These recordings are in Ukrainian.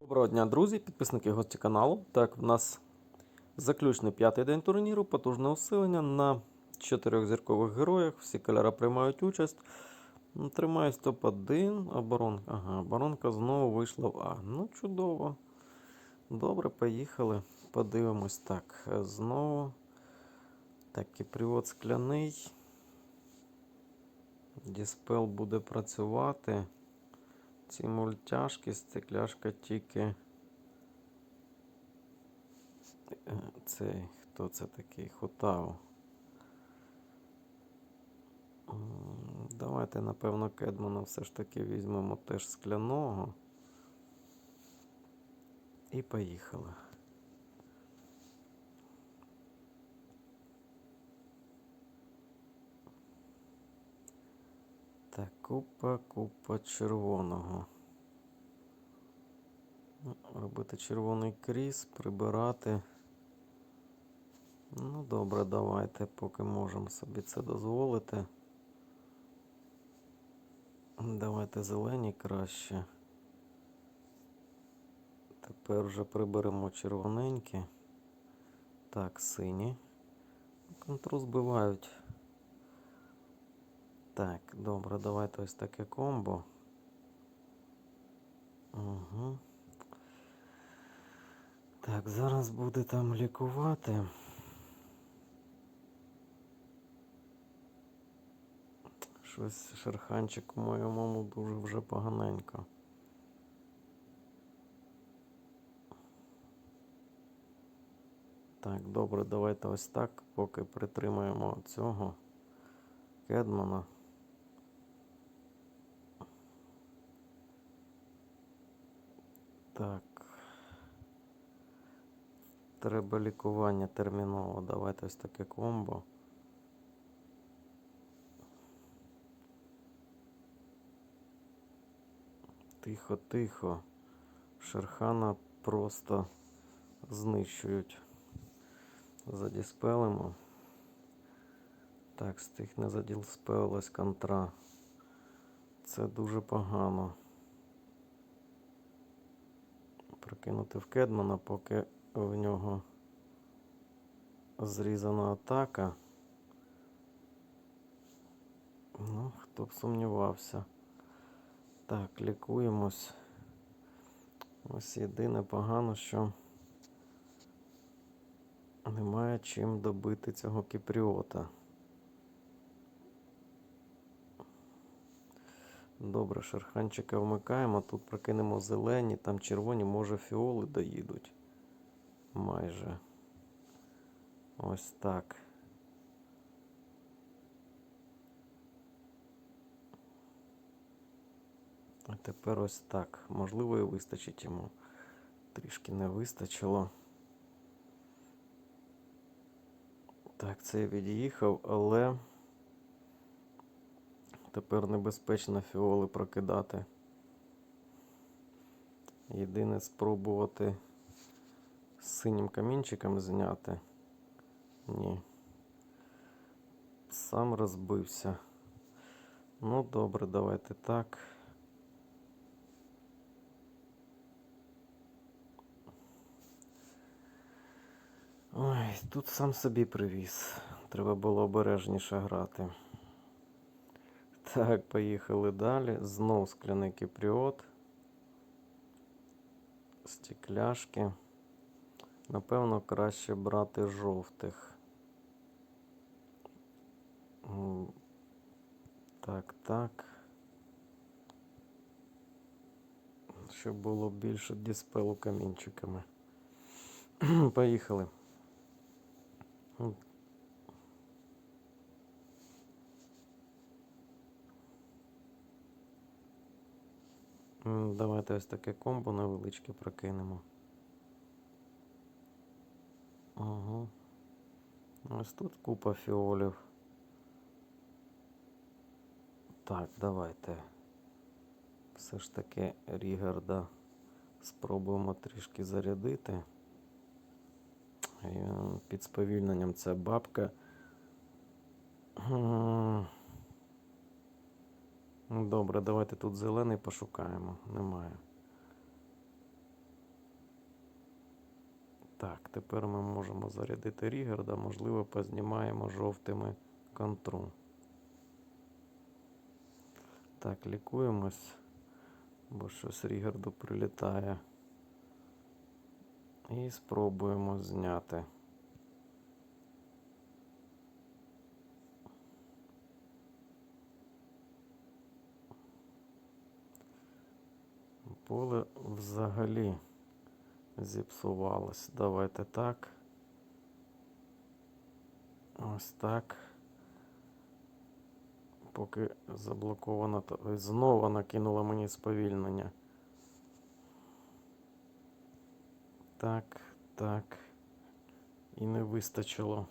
Доброго дня, друзі, підписники гості каналу. Так, в нас заключний п'ятий день турніру, потужне усилення на чотирьох зіркових героях. Всі кольори приймають участь. Ну, Тримаюсь топ-1. Оборонка. Ага, оборонка знову вийшла в А. Ну, чудово. Добре, поїхали. Подивимось так. Знову. Так, кіпріот скляний. Діспел буде працювати. Ці мультяшки, стекляшка тільки. Е, Цей, хто це такий? Хотав. Давайте, напевно, Кедмана все ж таки візьмемо теж скляного. І поїхали. Так, купа, купа червоного. Ну, Робити червоний кріс, прибирати. Ну, добре, давайте, поки можемо собі це дозволити. Давайте зелені краще. Тепер вже приберемо червоненькі. Так, сині. Контру збивають. Так, добре, давайте ось таке комбо. Угу. Так, зараз буде там лікувати. Щось шерханчик моєму дуже вже поганенько. Так, добре, давайте ось так, поки притримаємо цього Кедмана. Так. Треба лікування терміново. Давайте ось таке комбо. Тихо, тихо. Шерхана просто знищують. Задіспелимо. Так, з тих не задіспелилась контра. Це дуже погано. Прокинути в Кедмана, поки в нього зрізана атака. Ну, хто б сумнівався. Так, лікуємось. Ось єдине погано, що немає чим добити цього кіпріота. Добре, шерханчика вмикаємо. Тут прокинемо зелені, там червоні, може фіоли доїдуть. Майже. Ось так. А тепер ось так. Можливо, і вистачить йому. Трішки не вистачило. Так, це я від'їхав, але тепер небезпечно фіоли прокидати. Єдине спробувати з синім камінчиком зняти. Ні. Сам розбився. Ну, добре, давайте так. Ой, тут сам собі привіз. Треба було обережніше грати. Так, поїхали далі. Знов скляний кіпріот. Стекляшки. Напевно, краще брати жовтих. Так, так. Щоб було більше діспелу камінчиками. Поїхали. Давайте ось таке комбо невеличке прокинемо. Ага. Ось тут купа фіолів. Так, давайте. Все ж таки Рігарда спробуємо трішки зарядити. Під сповільненням ця бабка. Ну, Добре, давайте тут зелений пошукаємо. Немає. Так, тепер ми можемо зарядити Рігарда, можливо, познімаємо жовтими контру. Так, лікуємось, бо щось Рігарду прилітає. І спробуємо зняти. Поле взагалі зіпсувалось. Давайте так. Ось так. Поки заблоковано, то знову накинула мені сповільнення. Так, так. І не вистачило.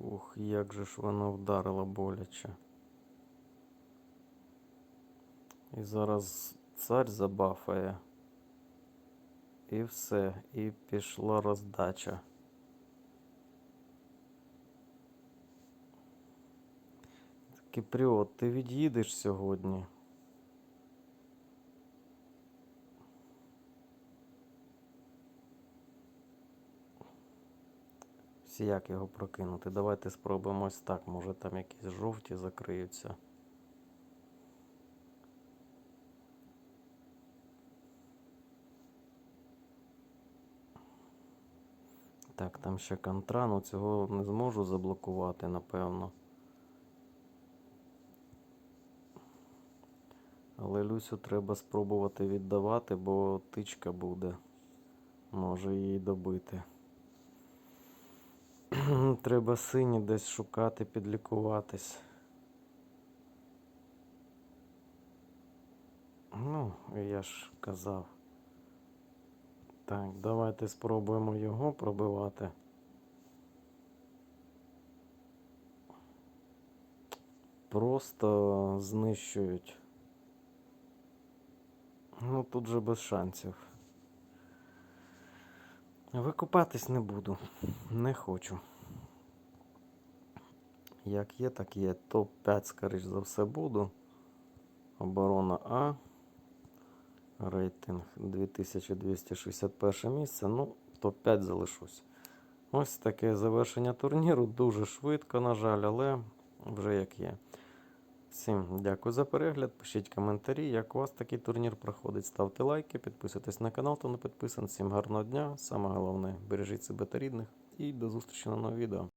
Ух, як же ж воно вдарило боляче. І зараз цар забафає. І все, і пішла роздача. Кіпріот, ти від'їдеш сьогодні? Всі як його прокинути? Давайте спробуємо ось так. Може там якісь жовті закриються. Так, там ще контра, ну цього не зможу заблокувати, напевно. Але Люсю треба спробувати віддавати, бо тичка буде. Може її добити. Треба сині десь шукати, підлікуватись. Ну, я ж казав. Так, давайте спробуємо його пробивати. Просто знищують. Ну, тут же без шансів. Викупатись не буду. Не хочу. Як є, так є. Топ-5, скоріш за все, буду. Оборона А. Рейтинг 2261 місце. Ну, топ-5 залишусь. Ось таке завершення турніру. Дуже швидко, на жаль, але вже як є. Всім дякую за перегляд. Пишіть коментарі, як у вас такий турнір проходить. Ставте лайки, підписуйтесь на канал, хто не підписан. Всім гарного дня. Саме головне, бережіть себе та рідних. І до зустрічі на новому відео.